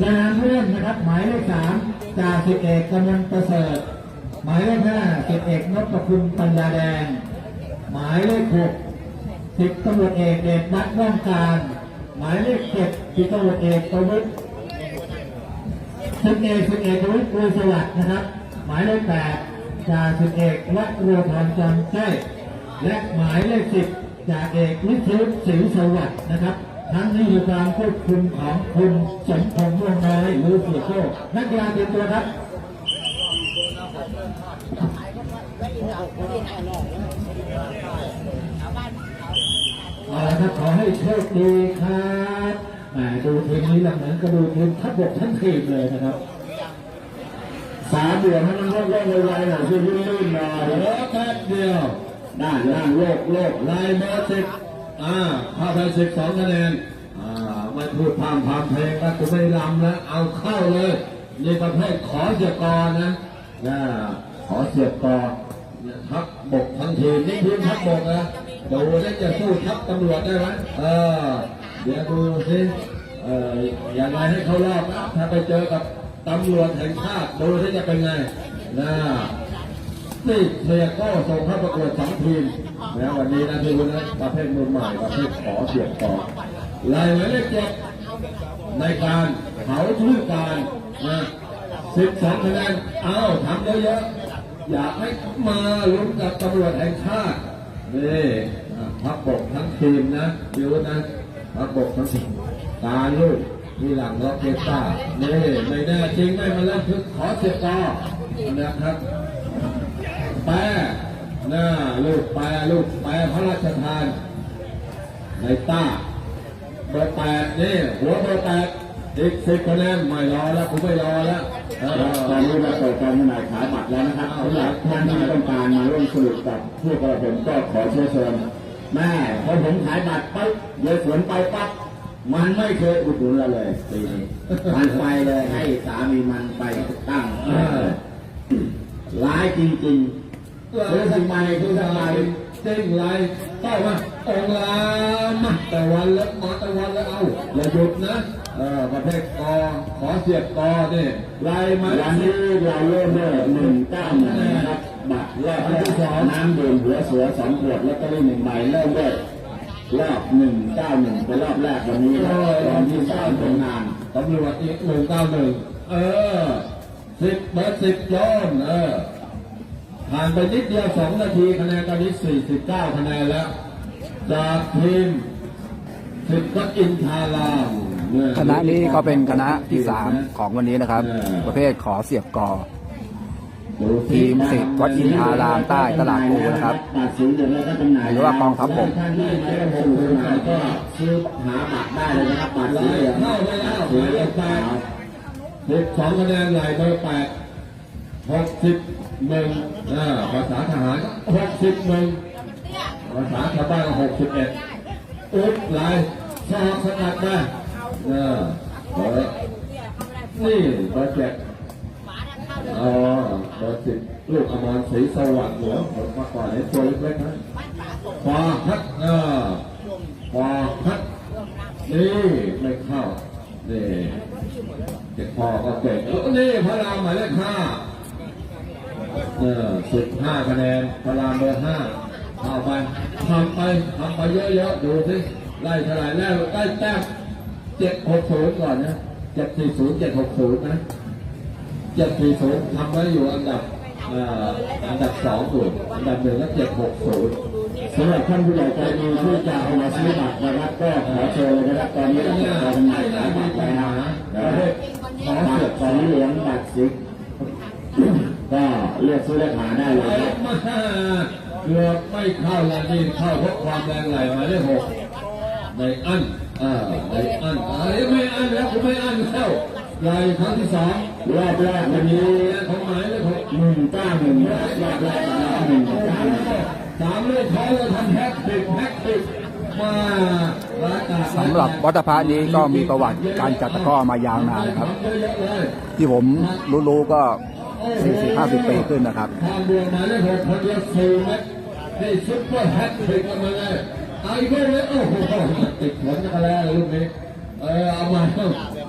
สนามเลื่อนนะครับ หมายเลขสามจ่าสิบเอกกำนันประเสริฐ หมายเลขห้าสิบเอกนพคุณปัญญาแดง หมายเลขหกสิบตำรวจเอกเดชนัดว่องการ หมายเลขเจ็ดสิบตำรวจเอกประวิตรสิบเอกสิบเอกประวิตรกุลสวัสดิ์นะครับ หมายเลขแปดจ่าสิบเอกวัดรือพรจันทร์ใช่และหมายเลขสิบจ่าเอกวิทยุศรีสวัสดิ์นะครับ ทั้งนี้อยู่การควบคุมของคุณสมพงษ์ม่วงน้อยหรือเสียโก้นักกีฬาเตรียมตัวครับเอาละครับขอให้โชคดีครับแหมดูทีมนี้ละเหมือนกับดูทีมทัพบกทั้งทีมเลยนะครับสามเดือนให้มันโล่งๆไวๆหน่อยช่วยลื่นๆหน่อยเหลือแป๊บเดียวได้านล่างโลกโลกไลายเบอร์สิบ อ่าเข้าไปสิบสองคะแนน อ่า ไม่พูดพามพามเพลงแล้วกูไม่รำแล้ว เอาเข้าเลยนี่ประเภทขอเสียกรนะนะขอเสียกรทัพบกทั้งทีมนี่ทีมทัพบกนะดูแล้วจะสู้ทัพตำรวจได้ไหมเออ เดี๋ยวดูสิเอออย่างไรให้เขารอบนะถ้าไปเจอกับตำรวจแห่งชาติดูที่จะเป็นไงนะ นี่เสียก็ส่งเข้าประกวดสองทีมนะวันนี้นะที่คุณนะประเภทมือใหม่ประเภทขอเสียงต่อลายหมายเลขเจ็ดในการเผาทุกการนะสิบสองคะแนนเอาทำเยอะๆอยากให้มาลุ้นกับตำรวจแห่งชาตินี่อะพักบกทั้งทีมนะดูนะพักบกทั้งทีมกาลูกมีหลังล็อกเกต้านี่ไม่แน่จริงไม่มาเล่นคือขอเสียต่อนะครับ แปรหน้าลูกแปรลูกแปรพระราชทาน ในต้าเบอร์แปดนี่หัวเบอร์แปดอีกสิบคะแนนไม่รอแล้วผมไม่รอแล้วเออตอนนี้เราเปิดการจำหน่ายขายบัตรแล้วนะครับสำหรับท่านที่ต้องการมาร่วมสนุกกับพวกเราผมก็ขอเชิญเชิญแม่พอผมขายบัตรปั๊บเลยสวนไปปั๊บมันไม่เคยอุดหนุนเราเลยปีนี้มันไปเลยให้สามีมันไปตั้งร้ายจริงๆ คือทำไมคือทำไมเด้งไล่เข้ามาองลามาแต่วันแล้วมาแต่วันแล้วเอาอย่าหยุดนะเออประเภทกอขอเสียบกอเนี่ไล่มาวันนี้เราเริ่มด้วยหนึ่งเก้าหนึ่งนะครับบัตรรอบแรกน้ำดื่มหัวเสือสองขวดแล้วก็ได้หนึ่งใบเริ่มด้วยรอบหนึ่งเก้าหนึ่งเป็นรอบแรกวันนี้รอบที่สามของงานตำรวจอีกหนึ่งเก้าหนึ่งเออสิบเบอร์สิบโยนเออ ผ่านไปนิดเดียวสองนาทีคะแนนตอนนี้สี่สิบเก้าคะแนนแล้ว จากทีมสิบก็อินทารามเยคณะนี้ก็เป็นคณะที่สามของวันนี้นะครับเออประเภทขอเสียบกอดูสิทีมสิบวัดอินทารามใต้ตลาดภูนะครับตัดสินเสร็จแล้วก็จำหน่ายหรือว่ากองทัพบกท่านที่ไม่ได้ลงทุนมาก็ซื้อหาบัตรได้เลยนะครับบัตรสีไล่เหลืองเข้าไปแล้วสีหมายเหเลลือขงแปขาวดสิบสองคะแนนไหลเบอร์แปด หกสิบหนึ่งอ่าภาษาทหารหกสิบหนึ่งภาษาชาวบ้านหกสิบเอ็ดอุ๊บไหลซอกสกัดได้เออเบอร์นี่เบอร์เจ็ดอ๋อเบอร์สิบลูกอมรศรีสวัสดิ์เหรอผมมาก่อนเห็นตัวเล็กๆนะฟาพัดเออฟาพัดนี่ไม่เข้านี่เด็กพ่อก็เก่งเออนี่พระรามหมายเลขห้า เออสิบห้าคะแนนพระรามเบอร์ห้าเอาไปทำไปทำไปเยอะๆดูสิไล่เท่าไหร่แล้วได้แต้มเจ็ดหกศูนย์ก่อนนะเจ็ดสี่ศูนย์เจ็ดหกศูนย์นะเจ็ดสี่ศูนย์ทำไว้อยู่อันดับเอ่ออันดับสองอยู่อันดับหนึ่งก็เจ็ดหกศูนย์สำหรับท่านผู้ใหญ่ใจดีที่จะเอามาซื้อบัตรนะครับก็ขอเชิญเลยนะครับตอนนี้เราเปิดการจำหน่ายขายบัตรแล้วนะขอเสือกสีเหลืองบัตรสี ก็เลือกซื้อเลขหาได้เลยไอ้ครับมาเกือบไม่เข้าแล้วนี่เข้าเพราะความแรงไหลหมายเลขหกในอันอ่าในอันอ่าเอ้ยไม่อันแล้วผมไม่อันแล้วไหลครั้งที่สองรอบแรกวันนี้ของหมายเลขหกหนึ่งเก้าหนึ่งรอบแรกนะครับหนึ่งเก้าหนึ่งสามเลขท้ายเราทำแฮกติกแฮกติกมาร้านตาสำหรับวัดพระนี้ก็มีประวัติการจัดตะกร้อมายาวนานนะครับเยอะๆเลยที่ผมรู้ๆก็40-50ปีขึ้นนะครับทางดวงมายเลขหกคนเดียวสี่เมตรนี่ซุปเปอร์แฮตทริกกันมาเลยไอ้พวกนี้โอ้โหติดผลกันแล้วลูกนี้เออเอามาส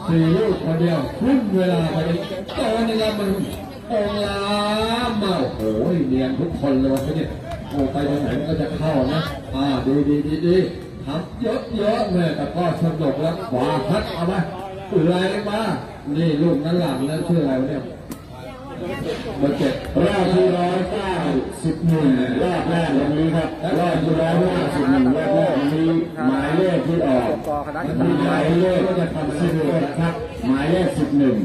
สี่ลูกคนเดียวขึ้นเวลาไปเลยตอนนี้ล้วมันองลามอะโอ้โหเนียนทุกคนเลยวันนี้โอ้ไปทางไหนมันก็จะเข้านะอ่าดีดีดีดีทำเยอะเยอะๆแม่แต่ก็สนุกแล้วขวาพัดเอาไปไหลมานี่ลูกนั้นหลังนั้นชื่ออะไรวะเนี่ย เบอร์เจ็ดรอบที่ร้อยเก้าสิบหนึ่งรอบแรกวันนี้ครับรอบที่ร้อยห้าสิบหนึ่งรอบแรกวันนี้หมายเลขที่ออกกคณะมีหมายเลขก็จะทำสิบเอ็ดครับหมายเลขสิบหนึ่ง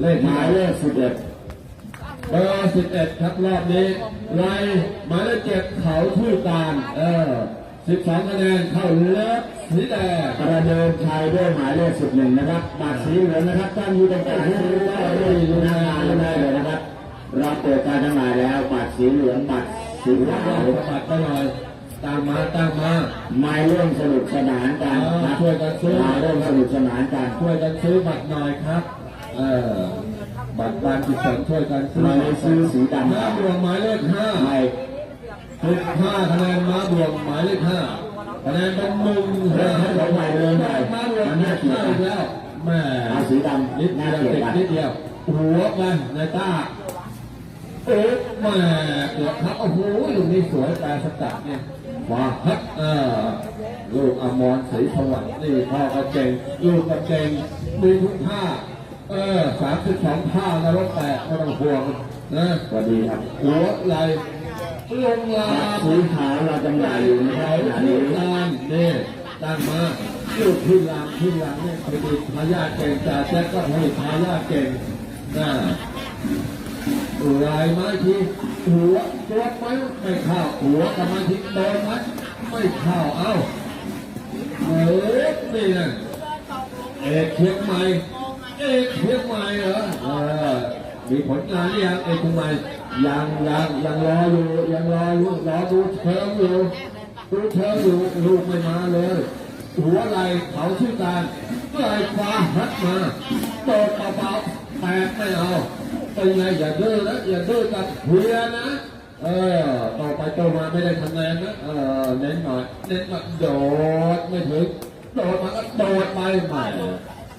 เลขหมายเลขสิบเอ็ดเบอร์สิบเอ็ดครับรอบนี้ไรหมายเลขเจ็ดเขาชื่อการเออสิบสองคะแนนเข้าเลิฟ สีแดงประเดิมชัยด้วยหมายเลขสิบหนึ่งนะครับบัตรสีเหลืองนะครับท่านอยู่ตรงกลางซื้อได้เลยดูหน้างานได้เลยนะครับเราเปิดการจำหน่ายแล้วบัตรสีเหลืองบัตรสีถือว่าขาวประบัดไปหน่อยตามมาตามมามาร่วมสนุกสนานกันครับช่วยกันซื้อมาร่วมสนุกสนานกันช่วยกันซื้อบัตรหน่อยครับเออบัตรบานกุศลช่วยกันซื้อมาซื้อสีดำม้าบวงหมายเลขห้าไม่สิบห้าคะแนนม้าบวงหมายเลขห้า คะแนนเป็นหนึ่งเริ่มให้เราใหม่เลยใหม่ม้าบวงมันน่าเกลียดห้ากแล้วแม่เอาสีดำนิดเดียวน่าเกลียดติดนิดเดียวหัวกันนายต้าเอ๊ะแม่เกือบทับโอ้โหลูกนี้สวยแปรสกัดเนี่ยมาฮัดเออลูกอมรศรีสวัสดิ์นี่พ่อก็เก่งลูกก็เก่งมีทุกท่าเออสามสิบสองท่านรกแตกไม่ต้องห่วงนะสวัสดีครับหัวไหล ลงลาสีขาวเราจำหน่ายอยู่นะครับขณะนี้านนี่ตั้งมาลูกที่ลานที่ลานเนี่ยผลิตทายาเก่งจ่าแจ๊กก็ผลิตทายาเก่งนะลายไม้ที่หัวตัวไม้ไม่เข้าหัวกับไม้ที่โดนไม้ไม่เข้าเอ้าเออนี่นะเอกเชียงใหม่เอกเชียงใหม่เหรอเออมีผลงานหรือยังเอกเชียงใหม่ ยังยังยังรออยู่ยังรออยู่รอดูเชิงอยู่ดูเชิงอยู่ลูกไม่มาเลยหัวไหลเขาชื่อการไหลฟ้าฮัดมาโดดเบาๆแตกไม่เอาเป็นไงอย่าดื้อนะอย่าดื้อกับเฮียนะเออต่อไปโตมาไม่ได้คะแนนนะเออเน้นหน่อยเน้นมาโดดไม่ถึงโดดมาก็โดดไปใหม่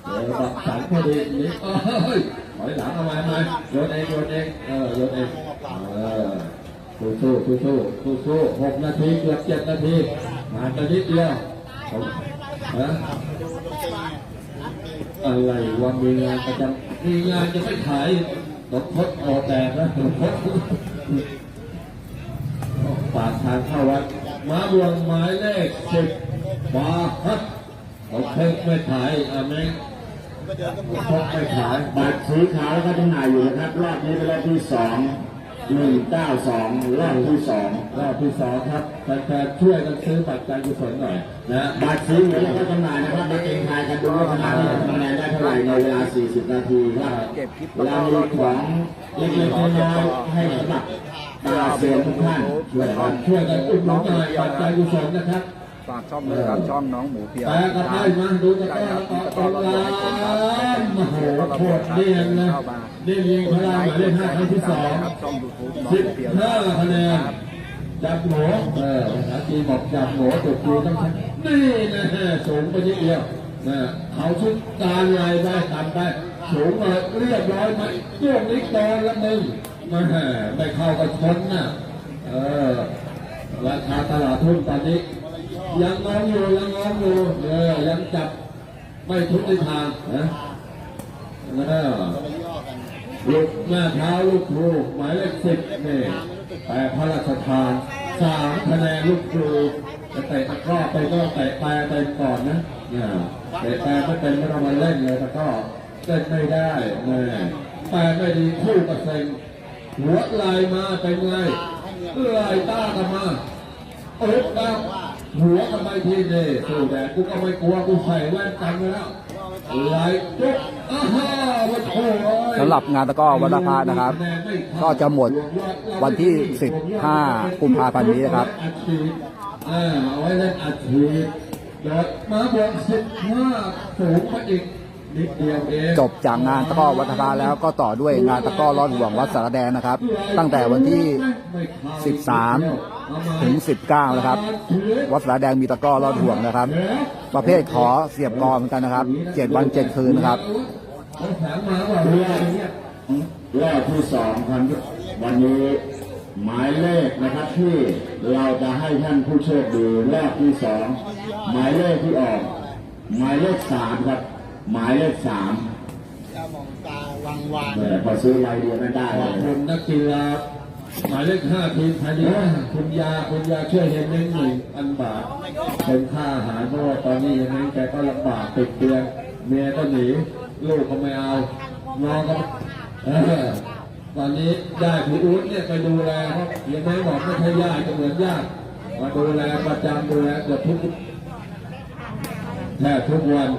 เออบักสันพอดีนี่เอ้ยถอยหลังเอาไว้ไหมโยนเองโยนเองเออโยนเองเออสู้สู้สู้สู้สู้สู้หกนาทีเกือบเจ็ดนาทีผ่านไปนิดเดียวผมฮะอะไรวะมีงานประจำมีงานจะไม่ขายตกพดออแตกแล้วตกพดปากทางเข้าวัดม้าบวงหมายเลขสิบบาฮัดเขาเพ่งไม่ขายอาเมนพกไม่ขายบัตรสีขาวก็จำหน่ายอยู่นะครับ รอบนี้เป็นรอบที่สองหนึ่งเก้าสองรอบที่สองรอบที่สองครับแฟนๆช่วยกันซื้อบัตรการกุศลหน่อยนะบัตรสีเหลืองก็จำหน่ายนะครับบัตรเองทายกันดูว่าคณะนี้จะทำคะแนนได้เท่าไหร่ในเวลา 40 นาทีครับเก็บคลิปเวลามีของเล็กๆน้อยๆให้สำหรับตาเซียนทุกท่านช่วยกันช่วยกันอุดหนุนหน่อยบัตรการกุศลนะครับ ฝากช่องด้วยนะครับช่องน้องหมูเพียวแปลกระไดมาดูกระไดต่อตอนลานโอ้โหโคตรเนียนนะเนียนยิงพลาหมายเลขห้าครั้งที่สองช่องยูทูบน้องสิหบมูเพียวห้าคะแนนจับหมูเออภาษาจีนบอกจับหมูตกจูต้องใช้นี่นะฮะสูงไปนิดเดียวนะเขาชุดการลายได้ตามได้สูงมาเรียบร้อยไหมช่วงนี้โดนละมึงมาแห่ไม่เข้ากับชนนะเออราคาตลาดทุนตอนนี้ ยังงงอยู่ยังงงอยู่เออยังจับไม่ทุกในทางนะเออลูกหน้าเท้าลูกครูหมายเลขสิบนี่แต่พระราชทานสามคะแนนลูกครูจะเตะตะกร้อไปก็เตะแปรไปก่อนนะเนี่ยเตะแปรไม่เป็นไม่ต้องมาเล่นเลยตะกร้อเล่นไม่ได้แม่แปรไม่ดีคู่กับเซ็งหัวลายมาเป็นไงลายต้ากันมาโอ๊บแล้ว หัวกันไปทีนี่สู้แดดกูก็ไม่กลัวกูใส่แว่นกันไปแล้วลายจุ๊บอ้าวว่าโถ่เอ้ยสำหรับงานตะกร้อวัดพระธาตุนะครับ ก็จะหมดวันที่ 15กุมภาพันธ์นี้นะครับอ่าเอาไว้เล่นอัดฉีดเดี๋ยวมาบวกสิบห้าสูงมาอีกนิดเดียวเองจบจากงานตะกร้อวัดพระธาตุแล้วก็ต่อด้วยงานตะกร้อรอดห่วงวัดสารแดงนะครับ ตั้งแต่วันที่ 13 ถึง 19 นะครับ วัดสาแดงมีตะกร้อรอดห่วงนะครับ ประเภทขอเสียบกอเหมือนกันนะครับ 7 วัน 7 คืนนะครับเอาแผงมาว่าเรื่เรื่อองงเงี้ยรอบที่สองครับวันนี้หมายเลขนะครับที่เราจะให้ท่านผู้โชคดีรอบที่สองหมายเลขที่ออก หมายเลขสามครับ หมายเลขสามจะมองตาวังวานแต่พอซื้อรายเดียวไม่ได้ขเลอบยคุณนักกีฬา หมายเลขห้าทีมไทยดีคุณยาคุณยาช่วยเฮนเม้งหนึ่งพันบาทเป็นค่าอาหารเพราะว่าตอนนี้เฮนเม้งแกก็ลำบากติดเตียงเมียก็หนีลูกก็ไม่เอาน้องก็ตอนนี้ได้พี่อู๊ดเนี่ยไปดูแลครับเฮนเม้งบอกไม่ใช่ญาติก็เหมือนญาติมาดูแลประจำดูแลเกือบทุกแทบทุกวัน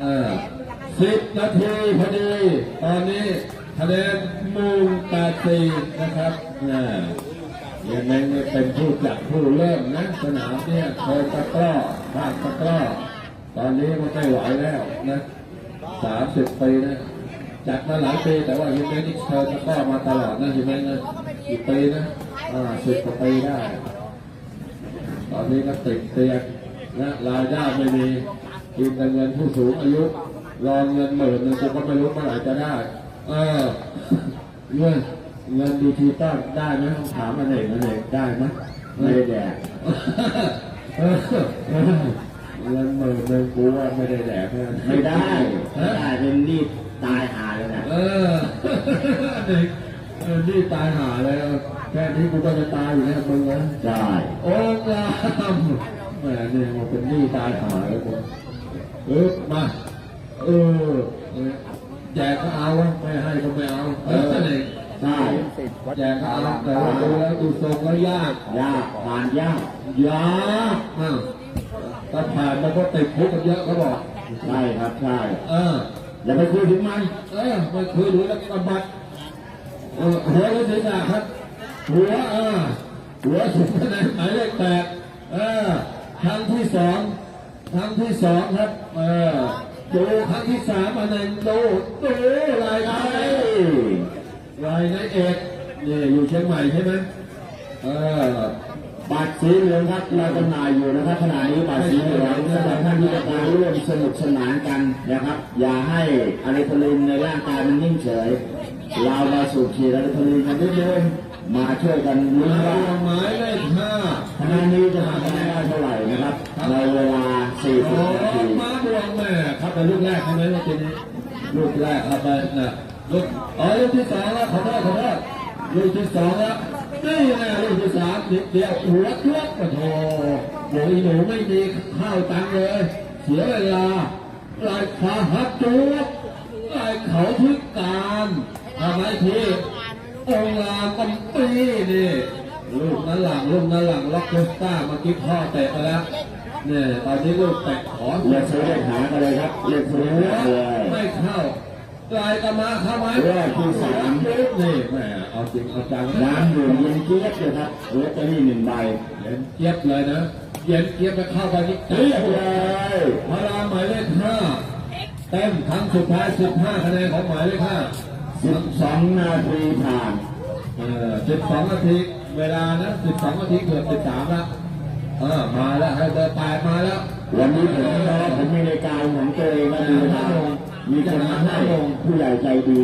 เออสิบนาทีพอดีตอนนี้ คะแนนมูลแปดสี่นะครับนี่ยยังไงเนี่ยเป็นผู้จัดผู้เริ่มนะสนามเนี่ยเคยตะกร้อภาคตะกร้อตอนนี้มันไม่ไหวแล้วนะสามสิบปีนะจัดมาหลายปีแต่ว่ายังไม่ได้เคยตะกร้อมาตลอดนะยังไงนะกี่ปีนะอ่าสิบกว่าปีได้ ตอนนี้ก็ติดเตียงนะรายได้ไม่มีกินแต่เงินผู้สูงอายุรอเงินหมื่นหนึงก็ไม่รู้เมื่อไหร่จะได้ เออเงินเงินดีทีต้อนได้ไหมต้องถามอันเองอันเองได้ไหมไม่ได้แดกเงินหมื่นหนึงกูว่าไม่ได้แดกไม่ได้ไม่ได้เป็นรีบตายหาเลยนะเออเด็กเออนี่ตายหาเลยแค่นี้กูก็จะตายอยู่แล้วมึงนะใช่โอ้งามแหมเนี่ยมันเป็นนี้ตายหาเลยผมเออมาออเออ แจกก็เอาไม่ให้ก็ไม่เอาเออนี่ใช่แจกก็เอาแต่ว่าดูแล้วดูทรงแล้วยากยากผ่านยากยากอ้าวถ้าผ่านมันก็ติดคุกกันเยอะเขาบอกใช่ครับใช่เอออย่าไปคุยถึงมันเออมันคือหรือแล้วก็บัตรเออหัวหรือศีรษะครับหัวเออหัวสุดคะแนนหมายเลขแปดเออครั้งที่สองครั้งที่สองครับเออ ดูครั้งที่สามอันนั้นดูดูลายได้รายนายเอกนี่อยู่เชียงใหม่ใช่ไหมเออบัตรสีเหลืองครับเราจำหน่ายอยู่นะครับขณะนี้บัตรสีเหลืองสำหรับท่านที่ต้องการร่วมสนุกสนานกันนะครับ อย่าให้อะไรทลินในร่างกายมันนิ่งเฉย เรามาสูบฉีดอะดรีนาลีนกันนิดนึงมาช่วยกันลุ้นว่าหมายเลขห้าคะแนนนี้จะทำคะแนนได้เท่าไหร่นะครับในเวลาโอ้40นาทีมาดวงแม่ครับเป็นลูกแรกใช่ไหมเมื่อกี้นี้ลูกแรกครับไปนะลูกอ๋อลูกที่สองแล้วขอโทษขอโทษลูกที่สองแล้วนี่น่ลูกที่สามเดี๋ยวหัวเชือกโอ้โหหนูหนูไม่มีข้าวตังเลย เสียเวลาลายขาหักจุกลายเขาพิการ ทำไมพี่องค์ลามกัมปีนี่ลูกนั้นหลังลูกนั้นหลังล็อกเกสต้าเมื่อกี้พ่อเตะไปแล้วเนี่ยตอนนี้ลูกแตะขอเลือกซื้อเลขหากันเลยครับเลือกซื้อเลขหาเลยไม่เข้าลายกระมาเข้าไหมแรกที่สามนี่แหมเอาจริงเอาจังน้ำดื่มเย็นเจี๊ยบเลยครับลอตเตอรี่หนึ่งใบเย็นเจี๊ยบเลยนะเย็นเจี๊ยบไปเข้าไปนี่เรียบเลยพาราหมายเลขห้าเต็มครั้งสุดท้ายสิบห้าคะแนนของหมายเลขห้า สิบสองนาทีผ่านเออสิบสองนาทีเวลานะสิบสองนาทีเกือบสิบสามละเออมาแล้วให้เบอร์แปดมาแล้ว วันนี้ผมนะผมมีรายการของตัวเองมาดูนะมีคนมาให้ผู้ใหญ่ใจดี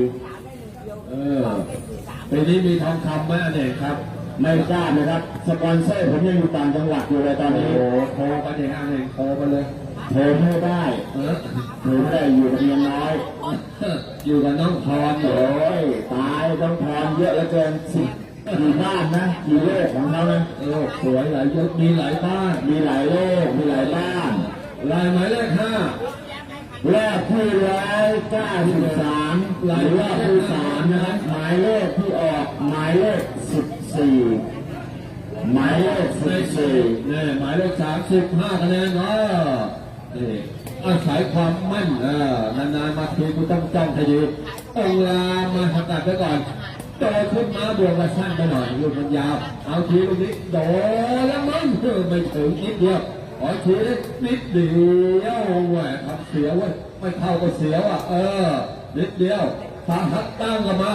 เออปีนี้มีทองคำไหมอันเอกครับ ไม่ทราบนะครับ สปอนเซอร์ผมยังอยู่ต่างจังหวัดอยู่เลยตอนโอ้นี้โหโทรไปเองอันเอกโทรไปเลย โทรไม่ได้เออโทรไม่ได้อยู่กับเมียน้อย อยู่กับน้องพรเหรโอ้ยตายต้องทอนเยอะเหลือเกินสิกี่บ้านนะกี่เลขของเขานะโอ้สวยหลายยศมีหลายบ้าน มีหลายเลขมีหลายบ้านลายหมายเลขห้าเลขที่ร้อยเก้าสิบสามหลายรอบที่สามนะครับหมายเลขที่ออกหมายเลขสิบสี่หมายเลขสิบสี่เนี่ยหมายเลขสามสิบห้าคะแนนเนาะ นี่อาศัยความมั่นเออนานๆมาทีกูต้องจ้องให้ดีองลามาสกัดไว้ก่อนโตขึ้นมาบวกมาสั้นไปหน่อยลูกมันยาว เอาทีลูกนี้โดนแล้วมั้งเออไม่ถึงนิดเดียวขอทีนิดเดียวแหวทำเสียเว้ยไม่เข้าก็เสียวอะ เออ นิดเดียวสาหัสตั้งกันมา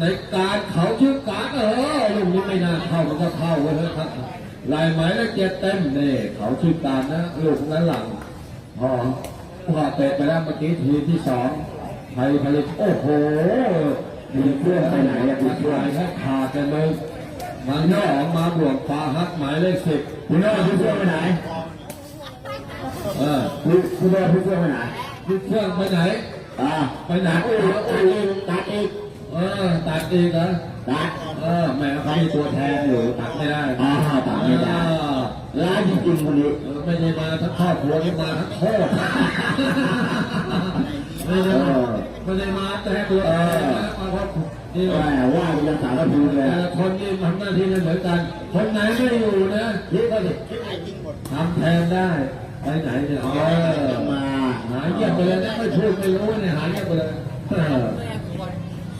ในการเขาชื่อการเออลูกนี้ไม่น่าเข้ามันก็เข้าเลยนะครับลายหมายลขเจ็ดเต็มเนี่เขาชื่อการนะลูกนั้นหลัง พอพอเตะไปแล้วเมื่อกี้ทีที่สองไทยผลิตโอ้โหมีเพื่อนไปไหนอะมีมันเพื่อนลายแค่ขาดกันเลยมันก็ออกมาบวกฟ้าฮักหมายเลขสิบคุณโน้พี่เพื่อนไปไหนเออคุณคุณโน้พี่เพื่อนไปไหนพี่เครื่องไปไหนอ่าไปไหนตัดโอ้อียกตัดอีกเออตัดอีกเหรอตัดเออแม่เขามีตัวแทนอยู่ตัดไม่ได้อ่าตัดไม่ได้อ่า ร้ายจริงๆคนนี้เออไม่ได้มาทั้งครอบครัวนี่มาทั้งโคตรไม่ได้มาไม่ได้มาแต่ตัวเองนะมาเพราะนี่แหมว่าเป็นภาษาละพูนเลยแต่ละคนนี่ทำหน้าที่ไม่เหมือนกัน คนไหนไม่อยู่นะนี่ก็ดิคิดอะไรยิ่งหมดทำแทนได้ไปไหนเนี่ยเออมาหายเงียบไปเลยนะไม่พูดไม่รู้เนี่ยหายเงียบไปเลย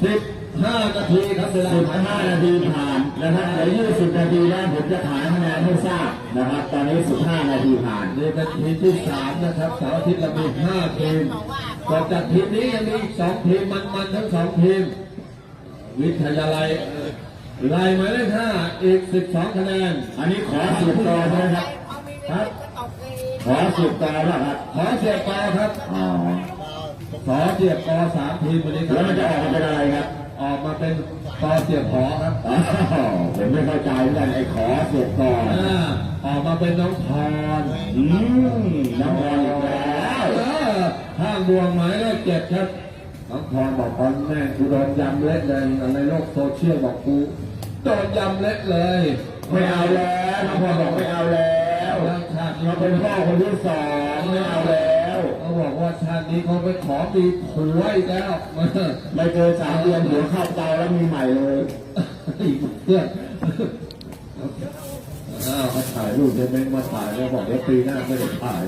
สิบ ห้านาทีครับเวลาสิบหายห้านาทีผ่านนะครับเดี๋ยวยี่สิบนาทีแล้วผมจะขายคะแนนให้ทราบนะครับ ตอนนี้สิบห้านาทีผ่านนี่เป็นทีมที่สามนะครับเสาร์อาทิตย์เรามีห้าทีมต่อจากทีมนี้ยังมีอีกสองทีมมันๆทั้งสองทีม วิทยาลัยเอ่อไล่หมายเลขห้าอีกสิบสองคะแนน อันนี้ขอสิบต่อใช่ไหมครับครับ ขอสิบต่อแล้วครับขอเสียบกอครับอ๋อขอเสียบกอสามทีมวันนี้คแล้วรับมันจะออกมาเป็นอะไรครับออก มาเป็นกอเสียบหอครับอ๋อผมไม่เข้าใจเหมือนกันไอ้ขอเสียบต่ออ่าออกมาเป็นน้องพรอืมน้ำพรอีกแล้วเออข้างดวงหมายเลขเจ็ดครับน้องพรบอกตอนแม่กูโดนยำเละเลยในโลกโซเชียลบอกกูโดนยำเละเลย ไม่เอาแล้วน้ำพรบอกไม่เอาแล้วชาติเราเป็นพ่อคนที่สองไม่เอาแล้ว บอกว่าชาตินี้เขาไปขอมีผัวอีกแล้วไม่เกินสามเดือนเดี๋ยวเข้าเตาแล้วมีใหม่เลยอีกเพื่อนอ้าวเขาถ่ายรูปเดเมนมาถ่ายแล้วบอกว่าปีหน้าไม่ได้ถ่าย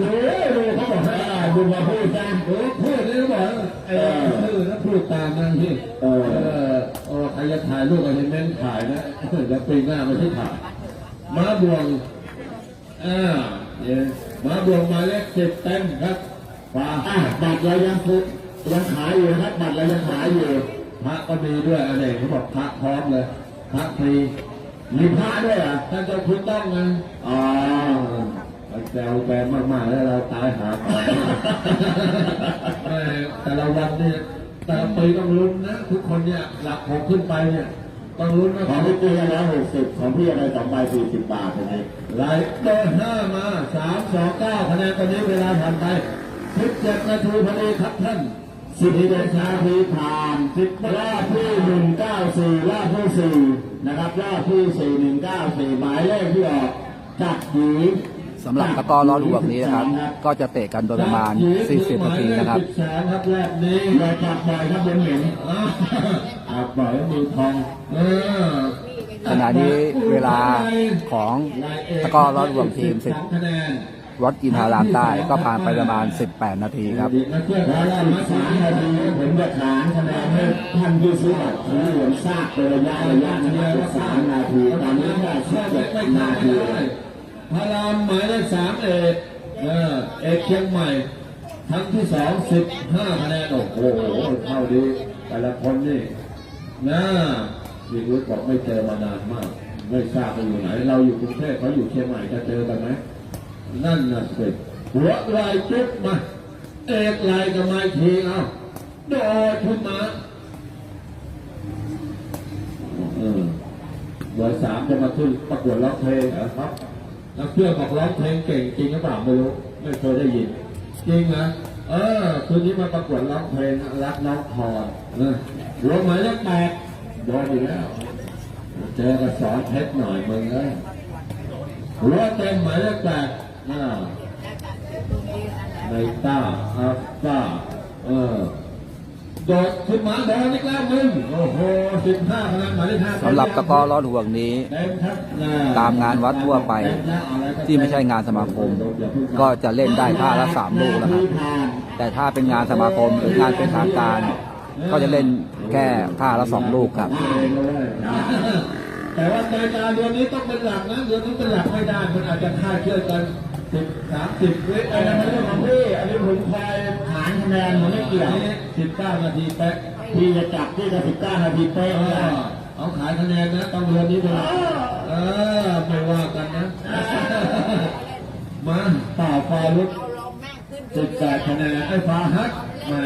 ดูดูเขาบอกให้อ่านดูมาพูดกันโอ้พูดนี่เขาบอกเออพูดนะพูดตามนั่นที่เออเออใครจะถ่ายรูปอะไรเมนถ่ายนะเดี๋ยวปีหน้าไม่ใช่ถ่ายมาบวงอ่าเนี่ย มาบวงมาเลขสิบเต็มครับฟ้าอะบัตรเรายังฟุยังขายอยู่นะครับบัตรเรายังขายอยู่พระก็มีด้วยอะไรเขาบอกพระพร้อมเลยพระฟรีมีพระด้วยเหรอท่านเจ้าคุณต้องนะอ๋อแซวแฟนมากๆแล้วเราตายหาแม่แต่ละวันเนี่ยแต่ละปีต้องลุ้นนะ ทุกคนเนี่ยหลักหกขึ้นไปเนี่ย ต้องลุ้นนะของพี่ตีร้อยหกสิบของพี่อะไรสองใบสี่สิบบาทเลยไล่เบอร์ห้ามาสามสองเก้าคะแนนตอนนี้เวลาผ่านไปสิบเจ็ดนาทีพอดีครับท่านสิบเอ็ดนาทีผ่านสิบรอบที่หนึ่งเก้าสี่รอบที่สี่นะครับรอบที่สี่หนึ่งเก้าสี่หมายเลขที่ออกจัดหญิง สำหรับตะกร้อล้อถ่วงนี้นะครับ ก็จะเตะกันโดยประมาณ 40 นาทีนะครับสิบสามครับแรกนี้อย่าจับบ่อยครับเป็นเหม็นอ่าอาบบ่อยมือทองเออขณะนี้เวลาของตะกร้อล้อถ่วงทีมสิบสามคะแนนวัดอินทารามใต้ก็ผ่านไปประมาณ 18 นาทีครับนักเพื่อนแล้เราวได้อีมากสามนาทีผมจะขานคะแนนให้ท่านที่ซื้อบัตรที่เหลือทราบเป็นระยะระยะนะครับสามนาทีตอนนี้ได้สิบเจ็ดนาที พารามหมายเลขสามเอกเออเอกเชียงใหม่ทั้งที่สองสิบห้าคะแนนโอ้โหเข้าดีแต่ละคนนี่นะพี่รุ้บอกไม่เจอมานานมาก ไม่ทราบไปอยู่ไหน เราอยู่กรุงเทพเขาอยู่เชียงใหม่จะเจอกันไหมนั่นน่ะสิหัวลายจุ๊บมา เอกลายกับไม้ทีเอาโดดขึ้นมาเออเบอร์สามจะมาขึ้นประกวดร้องเพลงเหรอครับ นักเพื่อนบอกร้องเพลงเก่งจริงหรือเปล่าไม่รู้ไม่เคยได้ยิน จริงนะเออคืนนี้มาประกวดร้องเพลงรักน้องพรนนะรวมหมายเลขแปดโดนอยู่แล้วเจอกับสอนเพชรหน่อยมึงเลยหัวเต็มหมายเลขแปดอ่าในต้าอัฟต้าเออ โดดขึ้นมาโดนอีกแล้วมึงโอ้โหสิบห้าคะแนนหมายเลขห้าสำหรับตะกร้อล้อถ่วงนี้ ตามงานวัดทั่วไป ที่ไม่ใช่งานสมาคม ก็จะเล่นได้ท่าละสามลูกนะครับแต่ถ้าเป็นงานสมาคมหรืองานเป็นทางการ ก็จะเล่นแค่ท่าละสองลูกครับแต่ว่าในการเดือนนี้ต้องเป็นหลักนะเดือนนี้เป็นหลักไม่ได้มันอาจจะคลาดเคลื่อนกันสิบสามสิบวิอันนั้นไม่ใช่ของพี่อันนี้ผมคอยหาร คะแนนผมไม่เกี่ยวสิบเก้านาทีแป๊ะพี่จะจับที่จะสิบเก้านาทีเป๊ะเอนะอเอาขายคะแนนนะต้องเรือนนี้ด้วยเออไม่ว่ากันนะ มาต่อฟาลุกเราลองนั่งขึ้นสิบแปดคะแนนไอ้ฟาฮักมา